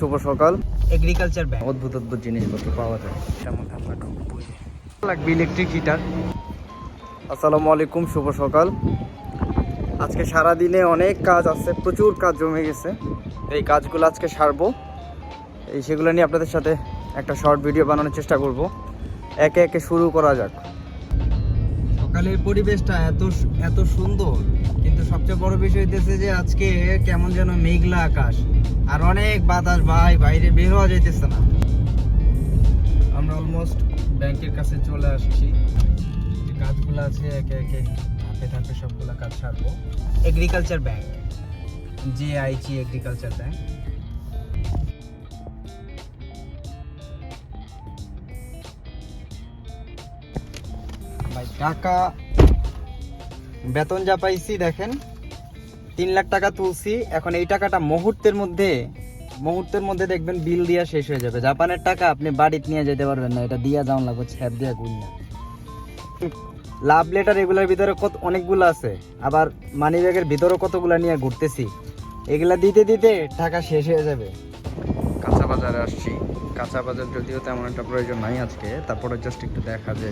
শুভ সকাল। Agriculture bank অদ্ভুত অদ্ভুত জিনিসপত্র পাওয়া যায়। মধ্যে আমরা ঢুকবো লাগবে ইলেকট্রিক হিটার আসসালামু আলাইকুম শুভ সকাল। আজকে সারা দিনে অনেক কাজ আছে প্রচুর কাজ জমে গেছে। এই কাজগুলো আজকে সারবো। এই সেগুলো নিয়ে আপনাদের সাথে একটা শর্ট ভিডিও বানানোর চেষ্টা করব। একে একে শুরু করা যাক। সকালের পরিবেশটা এত এত সুন্দর। কিন্তু সবচেয়ে বড় বিষয় হইতেছে যে আজকে কেমন যেন মেঘলা আকাশ। আর অনেক বাতাস ভাই, বাইরে বের হওয়া যাইতেছে না। আমরা অলমোস্ট ব্যাংকের কাছে চলে আসছি। যে কাজগুলো আছে, একে একে ধাপে ধাপে সবগুলো কাজ সারবো। Agriculture bank J IG agriculture bank ভাই টাকা বেতন যা পাইছি, দেখেন। তিন লাখ টাকা তুলছি। এখন এই টাকাটা মুহূর্তের মধ্যে মুহূর্তের মধ্যে দেখবেন বিল দিয়া শেষ হয়ে যাবে। জাপানের টাকা আপনি বাড়িতে নিয়ে যেতে পারবেন না। এটা দিয়া যাওয়ান লাগবে, ছ্যাপ দিয়া গুন্না লাভ লেটার এগুলোর ভিতরে কত, অনেকগুলো আছে। আবার মানি ব্যাগের ভিতরে কতগুলো নিয়ে ঘুরতেছি। এগুলা দিতে দিতে টাকা শেষ হয়ে যাবে। কাঁচা বাজারে আসছি। কাঁচা বাজার যদিও তেমন একটা প্রয়োজন নাই আজকে। তারপরে জাস্ট একটু দেখা যে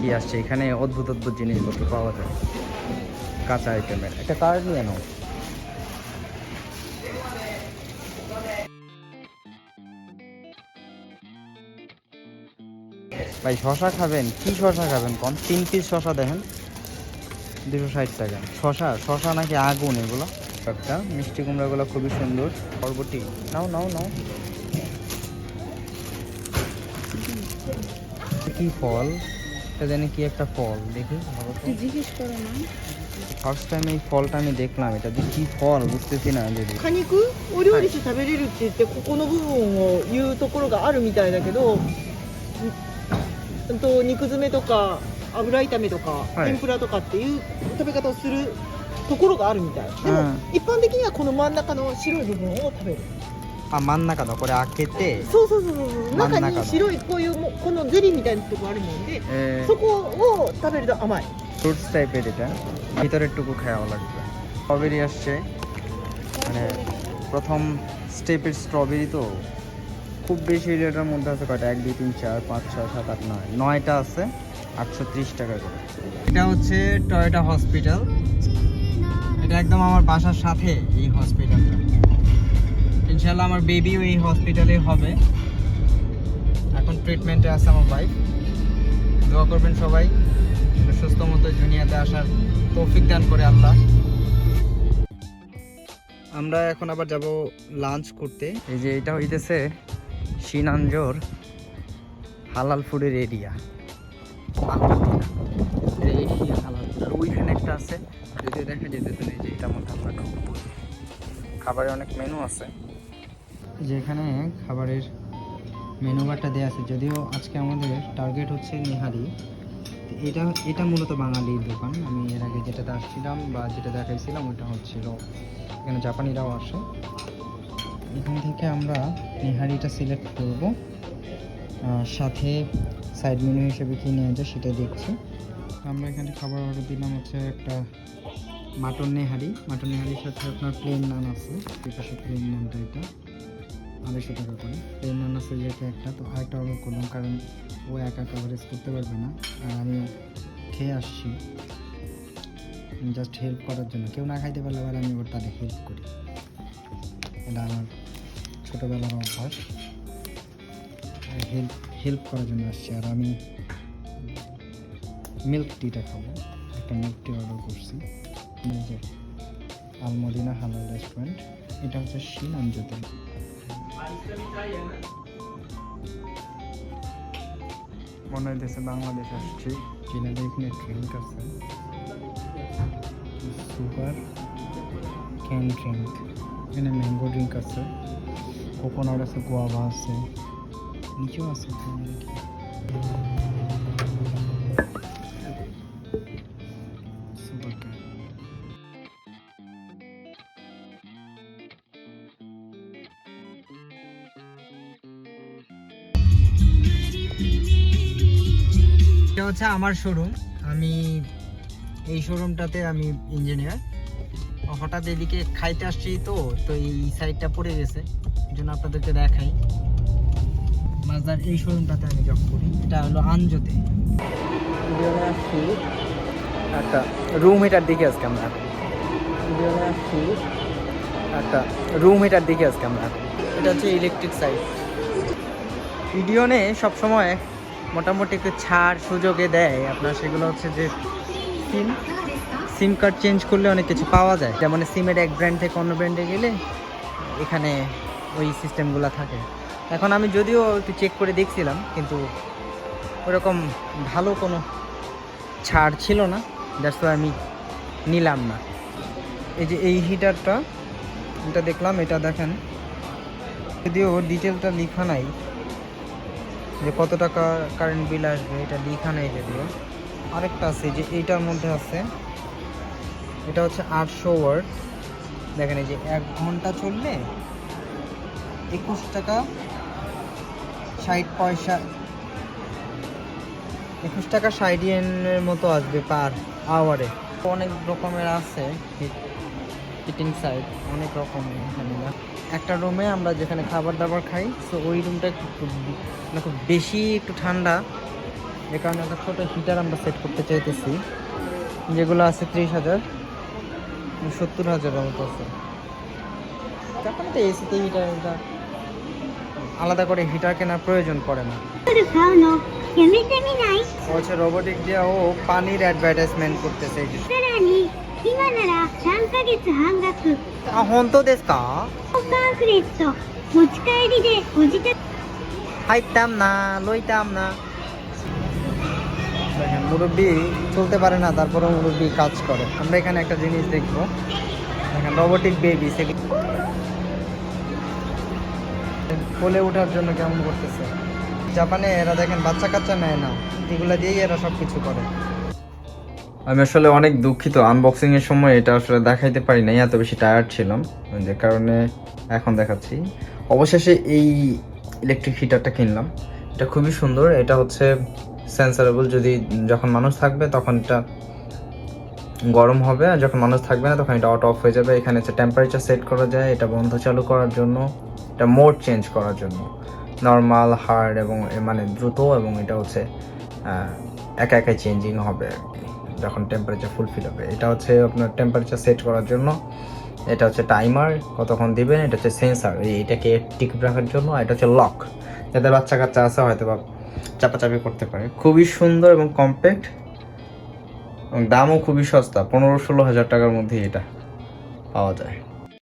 কি আসছে। এখানে অদ্ভুত অদ্ভুত জিনিসপত্র পাওয়া যায়। কাঁচা আইটেমের একটা কার্ড নিয়ে নাও। ভাই, শশা খাবেন? কি শশা খাবেন কোন? তিন পিস শশা দেখেন। দুশো ষাট টাকা। শশা? শশা নাকি আগুন এগুলো? একটা মিষ্টি কুমড়াগুলো খুবই সুন্দর। বরবটি। নাও নাও নাও। কি ফল? এটা জানি কি একটা ফল। দেখি। জিজ্ঞেস করো না। ফার্স্ট টাইম এই ফলটা আমি দেখলাম এটা যে কি ফল বুঝতেছি না যদি 果肉お料理して食べれるって言ってここの部分を言うところがあるみたいだけど、うんと肉詰めとか油炒めとか、はい天ぷらとかっていう食べ方をするところがあるみたいでも、うん一般的にはこの真ん中の白い部分を食べるあ真ん中だこれ開けてそうそうそうそう真ん中の中に白いこういうもうこのゼリーみたいなとこあるもんで、えそこを食べると甘い ফ্রুটস টাইপের এটা। ভিতরের টুকু খাওয়া লাগবে। স্ট্রবেরি আসছে। মানে প্রথম স্টেপের স্ট্রবেরি তো। খুব বেশি এটার মধ্যে আছে কয়টা? এক, দুই, তিন, চার, পাঁচ, ছয়, সাত, আট, নয়। নয়টা আছে, আটশো ত্রিশ টাকা করে। এটা হচ্ছে টয়োটা হসপিটাল এটা একদম আমার বাসার সাথে এই হসপিটালটা ইনশাল্লাহ আমার বেবিও এই হসপিটালে হবে। এখন ট্রিটমেন্টে আছে আমার বাইক দোয়া করবেন সবাই। সুস্থ মতো দুনিয়াতে আসার তৌফিক দান করে আল্লাহ। আমরা এখন আবার যাব লাঞ্চ করতে। এই যে এটা হইতেছে সিনাঞ্জোর হালাল ফুডের এরিয়া হালাল ওইখানে একটা আছে, যদি দেখা যেতেছে এই যে এটার মধ্যে আমরা ঢুকবো খাবারে অনেক মেনু আছে। যেখানে খাবারের মেনু বারটা দেওয়া আছে, যদিও আজকে আমাদের টার্গেট হচ্ছে নিহারি। এটা এটা মূলত বাঙালির দোকান। আমি এর আগে যেটাতে আসছিলাম বা যেটা দেখাইছিলাম ওটা হচ্ছিল এখানে জাপানিরাও আসে। এখান থেকে আমরা নিহারিটা সিলেক্ট করব। সাথে সাইড মেনু হিসেবে কী নেওয়া যায় সেটা দেখছি। আমরা এখানে খাবার অর্ডার দিলাম হচ্ছে একটা মাটন নেহারি। মাটন নেহারির সাথে আপনার প্লেন নান আছে। পাশে প্লেন নানটা এটা। আড়াইশো টাকা করে। প্লেন নান আছে যেটা একটা। তো আরেকটা অর্ডার করলাম, কারণ ও একা কভারেজ করতে পারবে না। আর আমি খেয়ে আসছি। জাস্ট হেল্প করার জন্য। কেউ না খাইতে পারলে আবার আমি ওর তাদের হেল্প করি। এটা আমার ছোটোবেলার অভ্যাস। হেল্প হেল্প করার জন্য আসছি। আর আমি মিল্ক টিটা খাব। একটা মিল্ক টি অর্ডার করছি। আলমদিনা হালাল রেস্টুরেন্ট এটা হচ্ছে শিনাঞ্জতে মনে হইতেছে বাংলাদেশ আসছি। চীনাদের এখানে ড্রিঙ্ক আছে। সুপার ক্যান ড্রিঙ্ক এখানে ম্যাঙ্গো ড্রিঙ্ক আছে। কোকোনাট আছে গোয়াভা আছে। নিচেও আছে। এটা হচ্ছে আমার শোরুম আমি এই শোরুমটাতে আমি ইঞ্জিনিয়ার হঠাৎ এদিকে খাইতে আসছি তো তো এই সাইডটা পড়ে গেছে। জন্য আপনাদেরকে দেখাই। মাছদার এই শোরুমটাতে আমি জব করি। এটা হলো আনজোতে। একটা রুম হিটার দিকে আজকে আমরা। একটা রুম হিটার দিকে আজকে আমরা। এটা হচ্ছে ইলেকট্রিক সাইড ভিডিওনে সবসময় মোটামুটি একটু ছাড় সুযোগে দেয়। আপনার সেগুলো হচ্ছে যে সিম সিম কার্ড চেঞ্জ করলে অনেক কিছু পাওয়া যায়। যেমন সিমের এক ব্র্যান্ড থেকে অন্য ব্র্যান্ডে গেলে এখানে ওই সিস্টেমগুলো থাকে। এখন আমি যদিও একটু চেক করে দেখছিলাম, কিন্তু ওরকম ভালো কোনো ছাড় ছিল না। দ্যাটস আমি নিলাম না। এই যে এই হিটারটা এটা দেখলাম, এটা দেখেন। যদিও ডিটেলটা লেখা নাই। যে কত টাকা কারেন্ট বিল আসবে, এটা লেখা নেই যদিও আরেকটা আছে যে এইটার মধ্যে আছে, এটা হচ্ছে আটশো ওয়ার্ড দেখেন এই যে এক ঘণ্টা চললে একুশ টাকা ষাট পয়সা, একুশ টাকা ষাট ইয়েনের মতো আসবে পার আওয়ারে অনেক রকমের আছে সিটিং সাইড অনেক রকম এখানে একটা রুমে আমরা যেখানে খাবার দাবার খাই সো ওই রুমটা মানে খুব বেশি একটু ঠান্ডা। যে কারণে একটা ছোটো হিটার আমরা সেট করতে চাইতেছি যেগুলো আছে ত্রিশ হাজার সত্তর হাজারের মতো আছে। তারপরে তো এসিতে হিটার আলাদা করে হিটার কেনার প্রয়োজন পড়ে না। ও হচ্ছে রোবোটিক দিয়ে ও পানির অ্যাডভার্টাইজমেন্ট করতেছে 今なら3ヶ月半額 আ হন তো দেশ কা パンフレット持ち帰りでご自宅 খাইতাম না লইতাম না দেখেন মুরব্বী চলতে পারে না তারপরে মুরব্বী কাজ করে আমরা এখানে একটা জিনিস দেখবো দেখেন রোবোটিক বেবি সেগুলো কোলে ওঠার জন্য কেমন করতেছে জাপানে এরা দেখেন বাচ্চা কাচ্চা নেয় না এগুলা দিয়েই এরা সব কিছু করে আমি আসলে অনেক দুঃখিত। আনবক্সিং এর সময় এটা আসলে দেখাইতে পারি নাই, এত বেশি টায়ার্ড ছিলাম। যে কারণে এখন দেখাচ্ছি। অবশেষে এই ইলেকট্রিক হিটারটা কিনলাম। এটা খুবই সুন্দর। এটা হচ্ছে সেন্সারেবল যদি যখন মানুষ থাকবে তখন এটা গরম হবে, আর যখন মানুষ থাকবে না তখন এটা অটো অফ হয়ে যাবে। এখানে হচ্ছে টেম্পারেচার সেট করা যায়, এটা বন্ধ চালু করার জন্য, এটা মোড চেঞ্জ করার জন্য। নর্মাল হার্ড এবং মানে দ্রুত এবং এটা হচ্ছে একা একাই চেঞ্জিং হবে আর কি। যখন টেম্পারেচার ফুলফিল হবে। এটা হচ্ছে আপনার টেম্পারেচার সেট করার জন্য। এটা হচ্ছে টাইমার কতক্ষণ দিবেন, এটা হচ্ছে সেন্সার এটাকে টিক রাখার জন্য এটা হচ্ছে লক যাদের বাচ্চা কাচ্চা আছে হয়তো বা চাপাচাপি করতে পারে। খুবই সুন্দর এবং কম্প্যাক্ট দামও খুবই সস্তা। পনেরো ষোলো হাজার টাকার মধ্যে এটা পাওয়া যায়।